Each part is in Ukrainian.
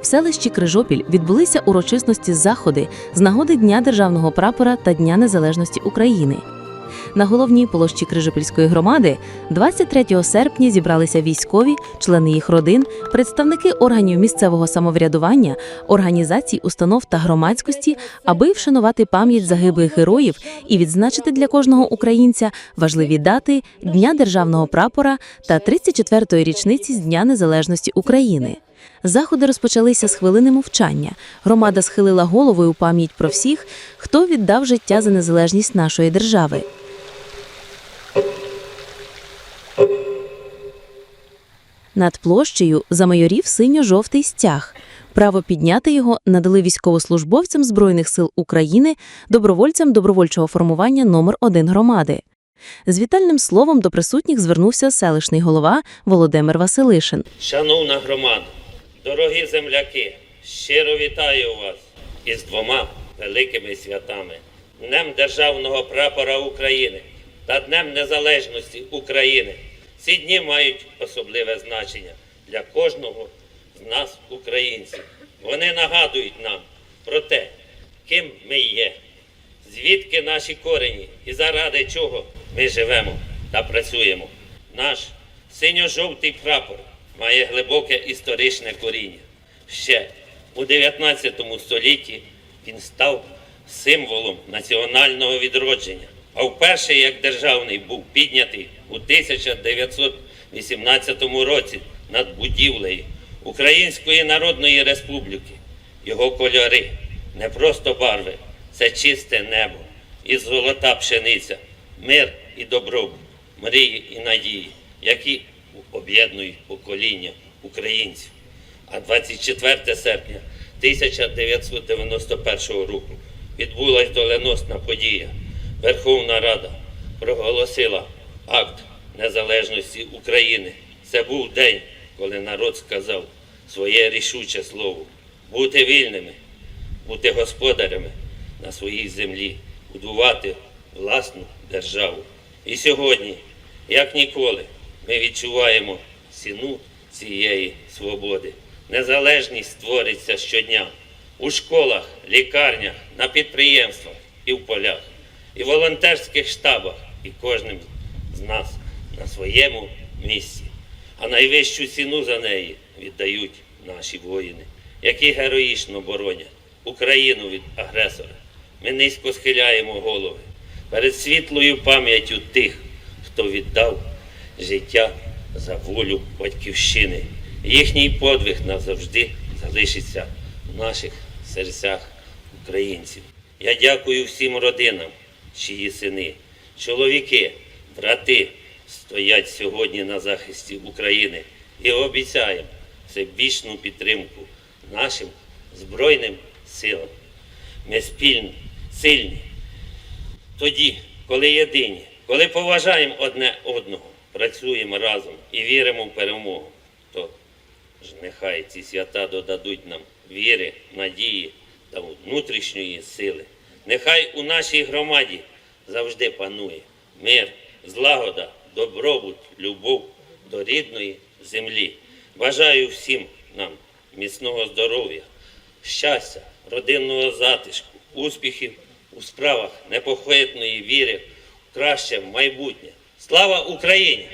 В селищі Крижопіль відбулися урочисності заходи з нагоди Дня державного прапора та Дня Незалежності України. На головній площі Крижопільської громади 23 серпня зібралися військові, члени їх родин, представники органів місцевого самоврядування, організацій, установ та громадськості, аби вшанувати пам'ять загиблих героїв і відзначити для кожного українця важливі дати Дня державного прапора та 34-ї річниці з Дня Незалежності України. Заходи розпочалися з хвилини мовчання. Громада схилила голови у пам'ять про всіх, хто віддав життя за незалежність нашої держави. Над площею замайорів синьо-жовтий стяг. Право підняти його надали військовослужбовцям Збройних сил України, добровольцям добровольчого формування номер 1 громади. З вітальним словом до присутніх звернувся селищний голова Володимир Василишин. Шановна громада, дорогі земляки, щиро вітаю вас із двома великими святами Днем Державного прапора України та Днем Незалежності України. Ці дні мають особливе значення для кожного з нас, українців. Вони нагадують нам про те, ким ми є, звідки наші корені і заради чого ми живемо та працюємо. Наш синьо-жовтий прапор має глибоке історичне коріння. Ще у 19 столітті він став символом національного відродження, а вперше як державний був піднятий у 1918 році над будівлею Української Народної Республіки. Його кольори не просто барви, це чисте небо і золота пшениця, мир і добробут, мрії і надії, які об'єднують покоління українців. А 24 серпня 1991 року відбулась доленосна подія. Верховна Рада проголосила акт незалежності України. Це був день, коли народ сказав своє рішуче слово бути вільними, бути господарями на своїй землі, будувати власну державу. І сьогодні, як ніколи, ми відчуваємо ціну цієї свободи. Незалежність створиться щодня у школах, лікарнях, на підприємствах і в полях, і в волонтерських штабах, і кожним з нас на своєму місці. А найвищу ціну за неї віддають наші воїни, які героїчно боронять Україну від агресора. Ми низько схиляємо голови перед світлою пам'яттю тих, хто віддав життя за волю батьківщини. Їхній подвиг назавжди залишиться в наших серцях українців. Я дякую всім родинам, чиї сини, чоловіки, брати стоять сьогодні на захисті України і обіцяємо всебічну підтримку нашим Збройним силам. Ми спільні, сильні. Тоді, коли єдині, коли поважаємо одне одного, працюємо разом і віримо в перемогу, то ж нехай ці свята додадуть нам віри, надії та внутрішньої сили. Нехай у нашій громаді завжди панує мир, злагода, добробут, любов до рідної землі. Бажаю всім нам міцного здоров'я, щастя, родинного затишку, успіхів у справах непохитної віри в краще майбутнє. Слава Україні!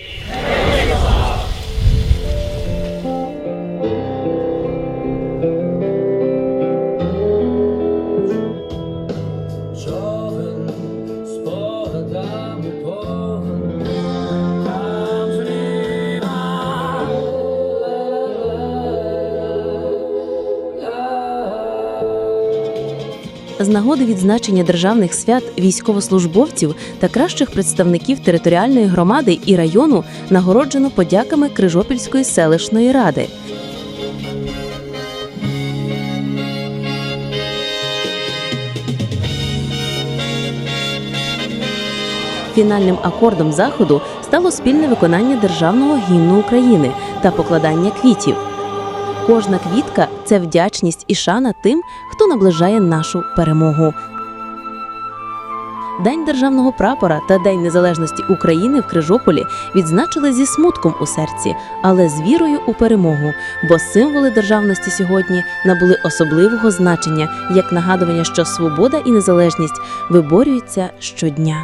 З нагоди відзначення державних свят військовослужбовців та кращих представників територіальної громади і району нагороджено подяками Крижопільської селищної ради. Фінальним акордом заходу стало спільне виконання державного гімну України та покладання квітів. Кожна квітка це вдячність і шана тим, хто наближає нашу перемогу. День державного прапора та День незалежності України в Крижополі відзначили зі смутком у серці, але з вірою у перемогу, бо символи державності сьогодні набули особливого значення як нагадування, що свобода і незалежність виборюються щодня.